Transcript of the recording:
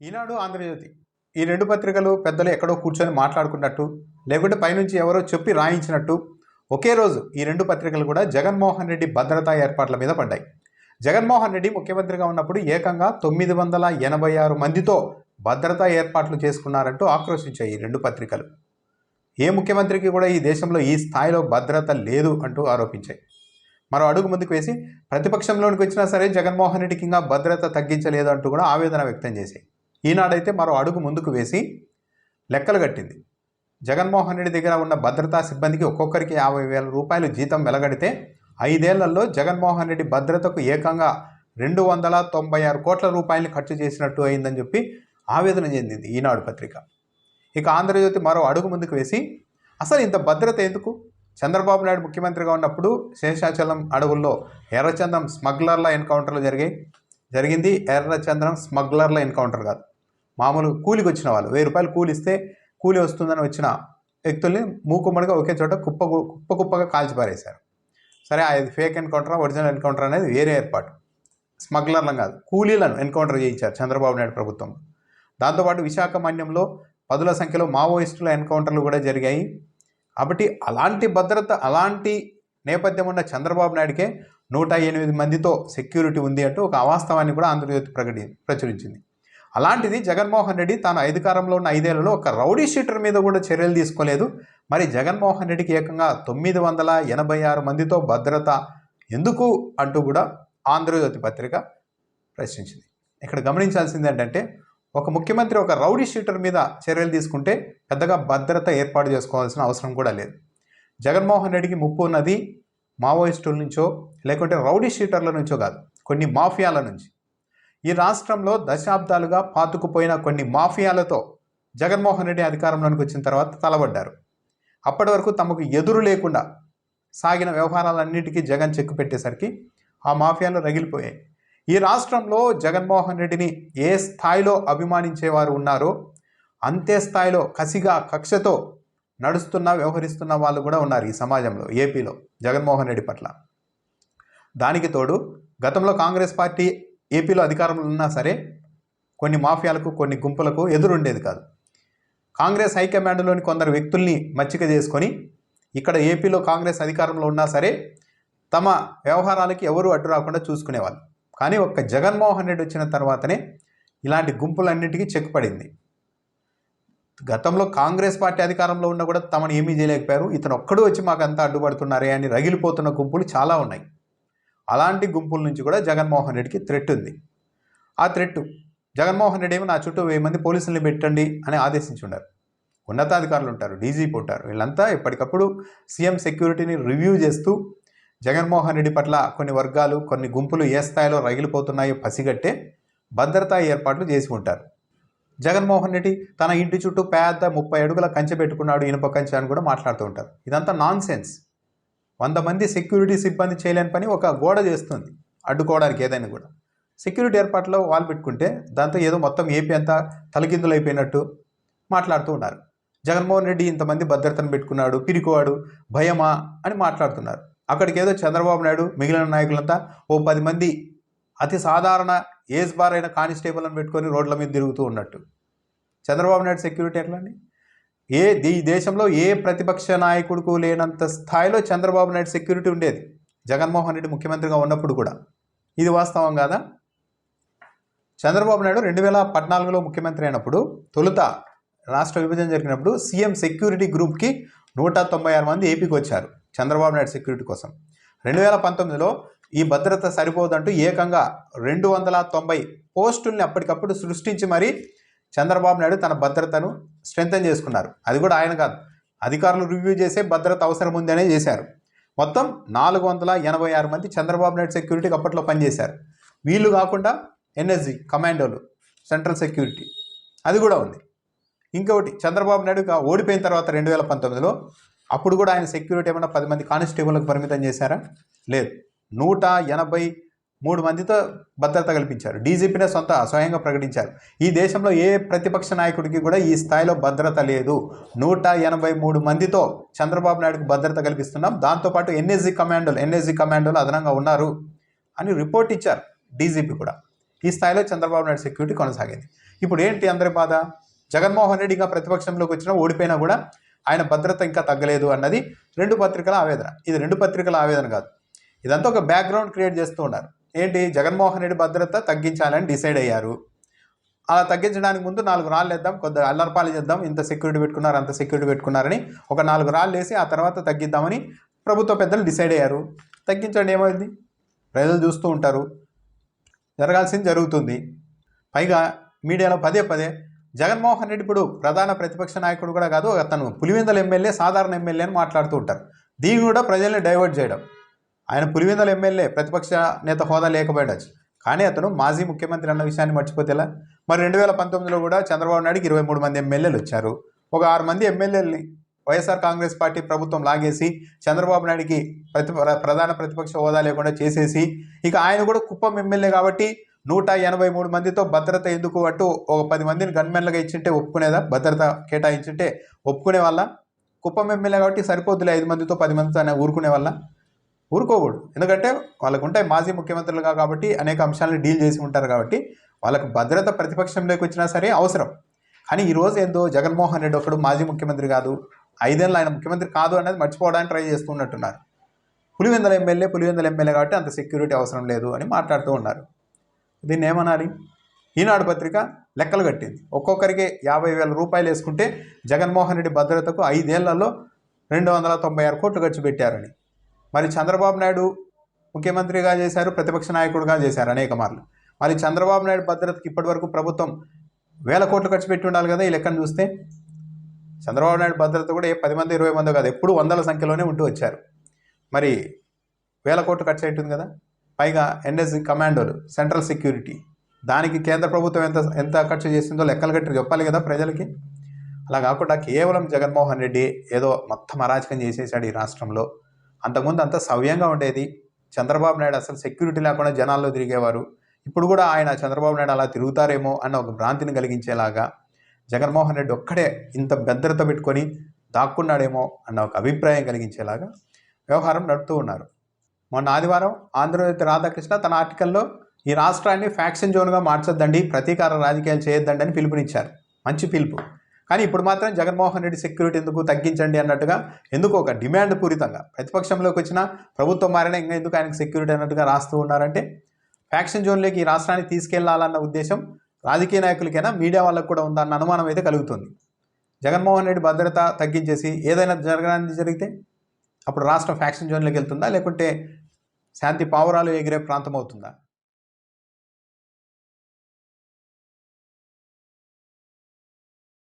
ఈనాడు ఆంధ్రజ్యోతి. ఈ రెండు పత్రికలు పెద్దలు ఎక్కడో కూర్చొని మాట్లాడుకున్నట్టు లేకుంటే పైనుంచి ఎవరో చెప్పి రాయించినట్టు ఒకే రోజు ఈ రెండు పత్రికలు కూడా జగన్మోహన్ రెడ్డి భద్రతా ఏర్పాట్ల మీద పడ్డాయి. జగన్మోహన్ రెడ్డి ముఖ్యమంత్రిగా ఉన్నప్పుడు ఏకంగా తొమ్మిది వందల ఎనభై ఆరు మందితో భద్రతా ఏర్పాట్లు చేసుకున్నారంటూ ఆక్రోశించాయి ఈ రెండు పత్రికలు. ఏ ముఖ్యమంత్రికి కూడా ఈ దేశంలో ఈ స్థాయిలో భద్రత లేదు అంటూ ఆరోపించాయి. మరో అడుగు ముందుకు వేసి ప్రతిపక్షంలోనికి వచ్చినా సరే జగన్మోహన్ రెడ్డికి ఇంకా భద్రత తగ్గించలేదు అంటూ కూడా ఆవేదన వ్యక్తం చేశాయి. ఈనాడైతే మరో అడుగు ముందుకు వేసి లెక్కలు కట్టింది. జగన్మోహన్ రెడ్డి దగ్గర ఉన్న భద్రతా సిబ్బందికి ఒక్కొక్కరికి యాభై వేల రూపాయలు జీతం వెలగడితే ఐదేళ్ళలో జగన్మోహన్ రెడ్డి భద్రతకు ఏకంగా రెండు వందల తొంభై ఆరు కోట్ల రూపాయలు ఖర్చు చేసినట్టు అయిందని చెప్పి ఆవేదన చెందింది ఈనాడు పత్రిక. ఇక ఆంధ్రజ్యోతి మరో అడుగు ముందుకు వేసి అసలు ఇంత భద్రత ఎందుకు? చంద్రబాబు నాయుడు ముఖ్యమంత్రిగా ఉన్నప్పుడు శేషాచలం అడవుల్లో ఎర్రచందం స్మగ్లర్ల ఎన్కౌంటర్లు జరిగాయి. జరిగింది. ఎర్రచంద్రం స్మగ్లర్ల ఎన్కౌంటర్ కాదు. మామూలు కూలికి వచ్చిన వాళ్ళు వెయ్యి రూపాయలు కూలి ఇస్తే కూలి వస్తుందని వచ్చిన వ్యక్తుల్ని మూకుమ్మడిగా ఒకే చోట కుప్ప కుప్ప కుప్పగా కాల్చిపారేశారు. సరే అది ఫేక్ ఎన్కౌంటర్ ఒరిజినల్ ఎన్కౌంటర్ అనేది వేరే ఏర్పాటు. స్మగ్లర్లను కాదు కూలీలను ఎన్కౌంటర్ చేయించారు చంద్రబాబు నాయుడు ప్రభుత్వం. దాంతోపాటు విశాఖ మన్యంలో పదుల సంఖ్యలో మావోయిస్టుల ఎన్కౌంటర్లు కూడా జరిగాయి. కాబట్టి అలాంటి భద్రత అలాంటి నేపథ్యం ఉన్న చంద్రబాబు నాయుడికే నూట ఎనిమిది మందితో సెక్యూరిటీ ఉంది అంటూ ఒక అవాస్తవాన్ని కూడా ఆంధ్రజ్యోతి ప్రకటి ప్రచురించింది. అలాంటిది జగన్మోహన్ రెడ్డి తాను అధికారంలో ఉన్న ఐదేళ్ళలో ఒక రౌడీ షీటర్ మీద కూడా చర్యలు తీసుకోలేదు. మరి జగన్మోహన్ రెడ్డికి ఏకంగా తొమ్మిది వందల ఎనభై ఆరు మందితో భద్రత ఎందుకు అంటూ కూడా ఆంధ్రజ్యోతి పత్రిక ప్రశ్నించింది. ఇక్కడ గమనించాల్సింది ఏంటంటే ఒక ముఖ్యమంత్రి ఒక రౌడీ షీటర్ మీద చర్యలు తీసుకుంటే పెద్దగా భద్రత ఏర్పాటు చేసుకోవాల్సిన అవసరం కూడా లేదు. జగన్మోహన్ రెడ్డికి ముప్పు ఉన్నది మావోయిస్టుల నుంచో లేకుంటే రౌడీ షీటర్ల నుంచో కాదు కొన్ని మాఫియాల నుంచి. ఈ రాష్ట్రంలో దశాబ్దాలుగా పాతుకుపోయిన కొన్ని మాఫియాలతో జగన్మోహన్ రెడ్డి అధికారంలోనికి వచ్చిన తర్వాత తలబడ్డారు. అప్పటి వరకు తమకు ఎదురు లేకుండా సాగిన వ్యవహారాలన్నిటికీ జగన్ చెక్కు పెట్టేసరికి ఆ మాఫియాలు రగిలిపోయాయి. ఈ రాష్ట్రంలో జగన్మోహన్ రెడ్డిని ఏ స్థాయిలో అభిమానించేవారు ఉన్నారో అంతే స్థాయిలో కసిగా కక్షతో నడుస్తున్న వ్యవహరిస్తున్న వాళ్ళు కూడా ఉన్నారు ఈ సమాజంలో ఏపీలో జగన్మోహన్ రెడ్డి పట్ల. దానికి తోడు గతంలో కాంగ్రెస్ పార్టీ ఏపీలో అధికారంలో ఉన్నా సరే కొన్ని మాఫియాలకు కొన్ని గుంపులకు ఎదురుండేది కాదు. కాంగ్రెస్ హైకమాండ్లోని కొందరు వ్యక్తుల్ని మచ్చిక చేసుకొని ఇక్కడ ఏపీలో కాంగ్రెస్ అధికారంలో ఉన్నా సరే తమ వ్యవహారాలకి ఎవరు అడ్డు రాకుండా చూసుకునేవాళ్ళు. కానీ ఒక్క జగన్మోహన్ రెడ్డి వచ్చిన తర్వాతనే ఇలాంటి గుంపులన్నిటికీ చెక్ పడింది. గతంలో కాంగ్రెస్ పార్టీ అధికారంలో ఉన్నా కూడా తమను ఏమీ చేయలేకపోయారు. ఇతను ఒక్కడు వచ్చి మాకు అంతా అడ్డుపడుతున్నారే అని రగిలిపోతున్న గుంపులు చాలా ఉన్నాయి. అలాంటి గుంపుల నుంచి కూడా జగన్మోహన్ రెడ్డికి థ్రెట్ ఉంది. ఆ థ్రెట్ జగన్మోహన్ రెడ్డి ఏమో నా చుట్టూ వెయ్యి మంది పోలీసుల్ని పెట్టండి అని ఆదేశించున్నారు ఉన్నతాధికారులు ఉంటారు డీజీపీ ఉంటారు. వీళ్ళంతా ఎప్పటికప్పుడు సీఎం సెక్యూరిటీని రివ్యూ చేస్తూ జగన్మోహన్ రెడ్డి పట్ల కొన్ని వర్గాలు కొన్ని గుంపులు ఏ స్థాయిలో రగిలిపోతున్నాయో పసిగట్టే భద్రతా ఏర్పాట్లు చేసి ఉంటారు. జగన్మోహన్ రెడ్డి తన ఇంటి చుట్టూ పెద్ద ముప్పై అడుగుల కంచె పెట్టుకున్నాడు ఇనుప కంచె అని కూడా మాట్లాడుతూ ఉంటారు. ఇదంతా నాన్ సెన్స్ వంద మంది సెక్యూరిటీ సిబ్బంది చేయలేని పని ఒక గోడ చేస్తుంది అడ్డుకోవడానికి ఏదైనా కూడా. సెక్యూరిటీ ఏర్పాట్లో వాళ్ళు పెట్టుకుంటే దాంతో ఏదో మొత్తం ఏపీ అంతా తలకిందులు అయిపోయినట్టు మాట్లాడుతూ ఉన్నారు. జగన్మోహన్ రెడ్డి ఇంతమంది భద్రతను పెట్టుకున్నాడు పిరికోవాడు భయమా అని మాట్లాడుతున్నారు. అక్కడికి ఏదో చంద్రబాబు నాయుడు మిగిలిన నాయకులంతా ఓ పది మంది అతి సాధారణ ఏజ్ బార్ అయిన కానిస్టేబుల్ని పెట్టుకొని రోడ్ల మీద తిరుగుతూ ఉన్నట్టు. చంద్రబాబు నాయుడు సెక్యూరిటీ ఎట్లా అండి ఏ ఈ దేశంలో ఏ ప్రతిపక్ష నాయకుడికి లేనంత స్థాయిలో చంద్రబాబు నాయుడు సెక్యూరిటీ ఉండేది? జగన్మోహన్ రెడ్డి ముఖ్యమంత్రిగా ఉన్నప్పుడు కూడా. ఇది వాస్తవం కాదా? చంద్రబాబు నాయుడు రెండు వేల పద్నాలుగులో ముఖ్యమంత్రి అయినప్పుడు తొలుత రాష్ట్ర విభజన జరిగినప్పుడు సీఎం సెక్యూరిటీ గ్రూప్కి నూట తొంభై ఆరు మంది ఏపీకి వచ్చారు చంద్రబాబు నాయుడు సెక్యూరిటీ కోసం. రెండు వేల పంతొమ్మిదిలో ఈ భద్రత సరిపోదంటూ ఏకంగా రెండు వందల తొంభై పోస్టుల్ని అప్పటికప్పుడు సృష్టించి మరీ చంద్రబాబు నాయుడు తన భద్రతను స్ట్రెంగ్తన్ చేసుకున్నారు. అది కూడా ఆయన కాదు. అధికారులు రివ్యూ చేసే భద్రత అవసరం ఉందనే చేశారు. మొత్తం నాలుగు వందల ఎనభై ఆరు మంది చంద్రబాబు నాయుడు సెక్యూరిటీకి అప్పట్లో పనిచేశారు. వీళ్ళు కాకుండా ఎన్ఎస్జి కమాండోలు సెంట్రల్ సెక్యూరిటీ అది కూడా ఉంది. ఇంకొకటి చంద్రబాబు నాయుడు ఓడిపోయిన తర్వాత రెండు వేల పంతొమ్మిదిలో అప్పుడు కూడా ఆయన సెక్యూరిటీ ఏమైనా పది మంది కానిస్టేబుల్కి పరిమితం చేశారా? లేదు. నూట ఎనభై మూడు మందితో భద్రత కల్పించారు. డీజీపీనే సొంత స్వయంగా ప్రకటించారు. ఈ దేశంలో ఏ ప్రతిపక్ష నాయకుడికి కూడా ఈ స్థాయిలో భద్రత లేదు. నూట ఎనభై మూడు మందితో చంద్రబాబు నాయుడుకు భద్రత కల్పిస్తున్నాం. దాంతోపాటు ఎన్ఎస్జి కమాండోలు ఎన్ఎస్జీ కమాండోలు అదనంగా ఉన్నారు అని రిపోర్ట్ ఇచ్చారు డీజీపీ కూడా. ఈ స్థాయిలో చంద్రబాబు నాయుడు సెక్యూరిటీ కొనసాగింది. ఇప్పుడు ఏంటి అందరి బాధ? జగన్మోహన్ రెడ్డి ఇంకా ప్రతిపక్షంలోకి వచ్చినా ఓడిపోయినా కూడా ఆయన భద్రత ఇంకా తగ్గలేదు అన్నది రెండు పత్రికల ఆవేదన. ఇది రెండు పత్రికల ఆవేదన కాదు. ఇదంతా ఒక బ్యాక్గ్రౌండ్ క్రియేట్ చేస్తూ ఉన్నారు. ఏంటి? జగన్మోహన్ రెడ్డి భద్రత తగ్గించాలని డిసైడ్ అయ్యారు. అలా తగ్గించడానికి ముందు నాలుగు రాళ్ళు వేద్దాం కొద్దిగా అల్లరపాలు చేద్దాం ఇంత సెక్యూరిటీ పెట్టుకున్నారు అంత సెక్యూరిటీ పెట్టుకున్నారని ఒక నాలుగు రాళ్ళు వేసి ఆ తర్వాత తగ్గిద్దామని ప్రభుత్వ పెద్దలు డిసైడ్ అయ్యారు. తగ్గించండి ఏమైంది? ప్రజలు చూస్తూ ఉంటారు. జరగాల్సింది జరుగుతుంది. పైగా మీడియాలో పదే పదే జగన్మోహన్ రెడ్డి ఇప్పుడు ప్రధాన ప్రతిపక్ష నాయకుడు కూడా కాదు అతను పులివెందల ఎమ్మెల్యే సాధారణ ఎమ్మెల్యే అని మాట్లాడుతూ ఉంటారు. దీన్ని కూడా ప్రజల్ని డైవర్ట్ చేయడం. ఆయన పులివెందల ఎమ్మెల్యే ప్రతిపక్ష నేత హోదా లేకపోయవచ్చు కానీ అతను మాజీ ముఖ్యమంత్రి అన్న విషయాన్ని మర్చిపోతే ఎలా మరి రెండు వేల పంతొమ్మిదిలో కూడా చంద్రబాబు నాయుడుకి ఇరవై మూడు మంది ఎమ్మెల్యేలు వచ్చారు. ఒక ఆరు మంది ఎమ్మెల్యేలని వైఎస్ఆర్ కాంగ్రెస్ పార్టీ ప్రభుత్వం లాగేసి చంద్రబాబు నాయుడికి ప్రతి ప్రధాన ప్రతిపక్ష హోదా లేకుండా చేసేసి ఇక ఆయన కూడా కుప్పం ఎమ్మెల్యే కాబట్టి నూట ఎనభై మూడు మందితో భద్రత ఎందుకు అంటూ ఒక పది మందిని గన్మెన్లుగా ఇచ్చింటే ఒప్పుకునేదా? భద్రత కేటాయించుంటే ఒప్పుకునే వాళ్ళ? కుప్పం ఎమ్మెల్యే కాబట్టి సరిపోద్దులే ఐదు మందితో పది మందితో ఆయన ఊరుకునే వాళ్ళ? ఊరుకోకూడదు. ఎందుకంటే వాళ్ళకు ఉంటాయి మాజీ ముఖ్యమంత్రులుగా కాబట్టి అనేక అంశాలను డీల్ చేసి ఉంటారు కాబట్టి వాళ్ళకు భద్రత ప్రతిపక్షంలోకి వచ్చినా సరే అవసరం. కానీ ఈరోజు ఏందో జగన్మోహన్ రెడ్డి ఒకడు మాజీ ముఖ్యమంత్రి కాదు ఐదేళ్ళు ఆయన ముఖ్యమంత్రి కాదు అనేది మర్చిపోవడానికి ట్రై చేస్తున్నట్టున్నారు. పులివెందల ఎమ్మెల్యే పులివెందల ఎమ్మెల్యే కాబట్టి అంత సెక్యూరిటీ అవసరం లేదు అని మాట్లాడుతూ ఉన్నారు. దీన్ని ఏమనాలి? ఈనాడు పత్రిక లెక్కలు కట్టింది. ఒక్కొక్కరికి యాభై వేల రూపాయలు వేసుకుంటే జగన్మోహన్ రెడ్డి భద్రతకు ఐదేళ్ళలో రెండు వందల తొంభై ఆరు కోట్లు ఖర్చు పెట్టారని. మరి చంద్రబాబు నాయుడు ముఖ్యమంత్రిగా చేశారు ప్రతిపక్ష నాయకుడిగా చేశారు అనేక మార్లు. మరి చంద్రబాబు నాయుడు భద్రతకి ఇప్పటివరకు ప్రభుత్వం వేల కోట్లు ఖర్చు పెట్టి ఉండాలి కదా ఈ లెక్కను చూస్తే? చంద్రబాబు నాయుడు భద్రత కూడా ఏ పది మంది ఇరవై మంది కాదు ఎప్పుడు వందల సంఖ్యలోనే ఉంటూ వచ్చారు. మరి వేల కోట్లు ఖర్చు అవుతుంది కదా? పైగా ఎన్ఎస్జి కమాండోలు సెంట్రల్ సెక్యూరిటీ దానికి కేంద్ర ప్రభుత్వం ఎంత ఎంత ఖర్చు చేసిందో లెక్కలు కట్టి చెప్పాలి కదా ప్రజలకి? అలా కాకుండా కేవలం జగన్మోహన్ రెడ్డి ఏదో మొత్తం అరాచకం చేసేసాడు ఈ రాష్ట్రంలో. అంతకుముందు అంత సవ్యంగా ఉండేది. చంద్రబాబు నాయుడు అసలు సెక్యూరిటీ లేకుండా జనాల్లో తిరిగేవారు. ఇప్పుడు కూడా ఆయన చంద్రబాబు నాయుడు అలా తిరుగుతారేమో అన్న ఒక భ్రాంతిని కలిగించేలాగా జగన్మోహన్ రెడ్డి ఒక్కడే ఇంత భద్రత పెట్టుకొని దాక్కున్నాడేమో అన్న ఒక అభిప్రాయం కలిగించేలాగా వ్యవహారం నడుపుతూ ఉన్నారు. మొన్న ఆదివారం ఆంధ్రజ్యోతి రాధాకృష్ణ తన ఆర్టికల్లో ఈ రాష్ట్రాన్ని ఫ్యాక్షన్ జోన్గా మార్చొద్దండి ప్రతీకార రాజకీయాలు చేయొద్దండి అని పిలుపునిచ్చారు. మంచి పిలుపు. కానీ ఇప్పుడు మాత్రం జగన్మోహన్ రెడ్డి సెక్యూరిటీ ఎందుకు తగ్గించండి అన్నట్టుగా ఎందుకు ఒక డిమాండ్ పూరితంగా ప్రతిపక్షంలోకి వచ్చిన ప్రభుత్వం మారినా ఇంకా ఎందుకు ఆయనకు సెక్యూరిటీ అన్నట్టుగా రాస్తూ ఉన్నారంటే ఫ్యాక్షన్ జోన్లోకి ఈ రాష్ట్రాన్ని తీసుకెళ్ళాలన్న ఉద్దేశం రాజకీయ నాయకులకైనా మీడియా వాళ్ళకు కూడా ఉందన్న అనుమానం అయితే కలుగుతుంది. జగన్మోహన్ రెడ్డి భద్రత తగ్గించేసి ఏదైనా జరగడానికి జరిగితే అప్పుడు రాష్ట్రం ఫ్యాక్షన్ జోన్లోకి వెళ్తుందా? లేకుంటే శాంతి పావురాలు ఎగిరే ప్రాంతం అవుతుందా?